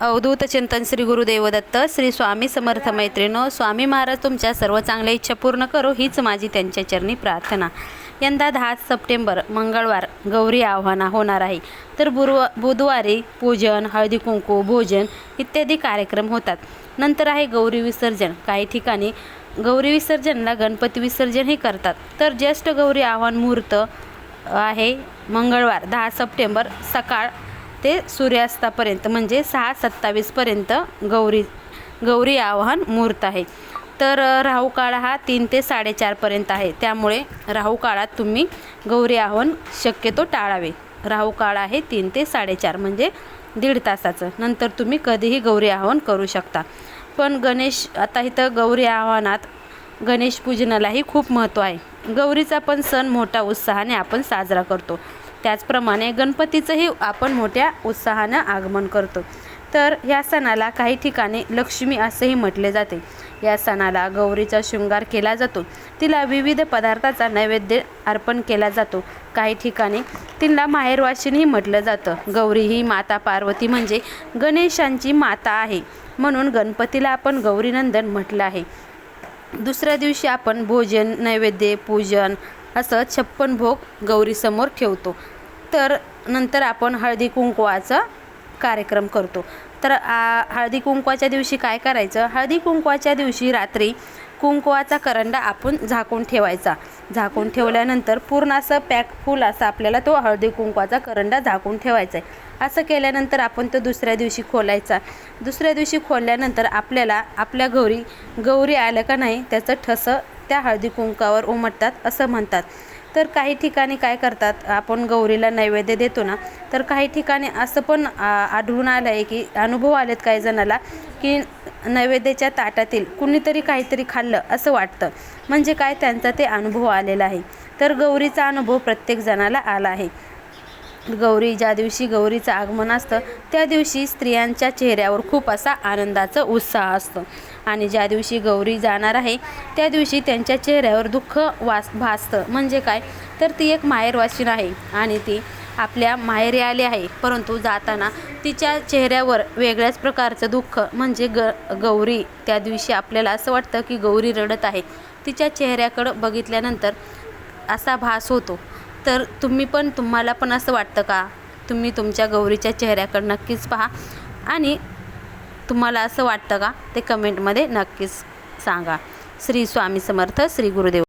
अवधूत चिंतन श्री गुरुदेवदत्त श्री स्वामी समर्थ मैत्रिणो स्वामी महाराज तुमच्या सर्व चांगल्या इच्छा पूर्ण करो हीच माझी त्यांच्या चरणी प्रार्थना. यंदा दहा सप्टेंबर मंगळवार गौरी आव्हाना होणार आहे. तर बुरव बुधवारी पूजन हळदी कुंकू भोजन इत्यादी कार्यक्रम होतात. नंतर आहे गौरी विसर्जन. काही ठिकाणी गौरी विसर्जनला गणपती विसर्जनही करतात. तर ज्येष्ठ गौरी आव्हान मुहूर्त आहे मंगळवार दहा सप्टेंबर सकाळ ते सूर्यास्तापर्यंत म्हणजे सहा सत्तावीसपर्यंत गौरी गौरी आवाहन मुहूर्त आहे. तर राहू काळ हा तीन ते साडेचारपर्यंत आहे. त्यामुळे राहू काळात तुम्ही गौरी आव्हान शक्यतो टाळावे. राहू काळ आहे तीन ते साडेचार म्हणजे दीड तासाचं. नंतर तुम्ही कधीही गौरी आव्हान करू शकता. पण गणेश आता इथं गौरी आव्हानात गणेश पूजनालाही खूप महत्त्व आहे. गौरीचा पण सण मोठा उत्साहाने आपण साजरा करतो. त्याचप्रमाणे गणपतीचंही आपण मोठ्या उत्साहानं आगमन करतो. तर ह्या सणाला काही ठिकाणी लक्ष्मी असंही म्हटले जाते. या सणाला गौरीचा शृंगार केला जातो. तिला विविध पदार्थाचा नैवेद्य अर्पण केला जातो. काही ठिकाणी तिला माहेरवाशिनीही म्हटलं जातं. गौरी ही माता पार्वती म्हणजे गणेशांची माता आहे. म्हणून गणपतीला आपण गौरीनंदन म्हटलं आहे. दुसऱ्या दिवशी आपण भोजन नैवेद्य पूजन असं छप्पन भोग गौरीसमोर ठेवतो. तर नंतर आपण हळदी कुंकवाचा कार्यक्रम करतो. तर हळदी कुंकवाच्या दिवशी काय करायचं? हळदी कुंकवाच्या दिवशी रात्री कुंकवाचा करंडा आपण झाकून ठेवायचा. झाकून ठेवल्यानंतर पूर्ण असं पॅक फुल असं आपल्याला तो हळदी कुंकवाचा करंडा झाकून ठेवायचा आहे. असं केल्यानंतर आपण तो दुसऱ्या दिवशी खोलायचा. दुसऱ्या दिवशी खोलल्यानंतर आपल्याला आपल्या गौरी गौरी आलं का नाही त्याचं ठसं त्या हळदी कुंकावर उमटतात असं म्हणतात. तर काही ठिकाणी काय करतात? आपण गौरीला नैवेद्य देतो ना तर काही ठिकाणी असं पण आढळून आलं आहे की अनुभव आलेत काही जणाला की नैवेद्याच्या ताटातील कुणीतरी काहीतरी खाल्लं असं वाटतं. म्हणजे काय? त्यांचा ते अनुभव आलेला आहे. तर गौरीचा अनुभव प्रत्येक जणाला आला आहे. गौरी ज्या दिवशी गौरीचं आगमन असतं त्या दिवशी स्त्रियांच्या चेहऱ्यावर खूप असा आनंदाचा उत्साह असतो. आणि ज्या दिवशी गौरी जाणार आहे त्या दिवशी त्यांच्या चेहऱ्यावर दुःख वास भासतं. म्हणजे काय? तर ती एक माहेरवाशीन आहे आणि ती आपल्या माहेरी आली आहे. परंतु जाताना तिच्या चेहऱ्यावर वेगळ्याच प्रकारचं दुःख म्हणजे ग गौरी त्या दिवशी आपल्याला असं वाटतं की गौरी रडत आहे. तिच्या चेहऱ्याकडं बघितल्यानंतर असा भास होतो. तर तुम्ही पण तुम्हाला पण असं वाटतं का? तुम्ही तुमच्या गौरीच्या चेहऱ्याकडे नक्कीच पहा. आणि तुम्हाला असं वाटतं का? ते कमेंटमध्ये नक्कीच सांगा. श्री स्वामी समर्थ श्री गुरुदेव.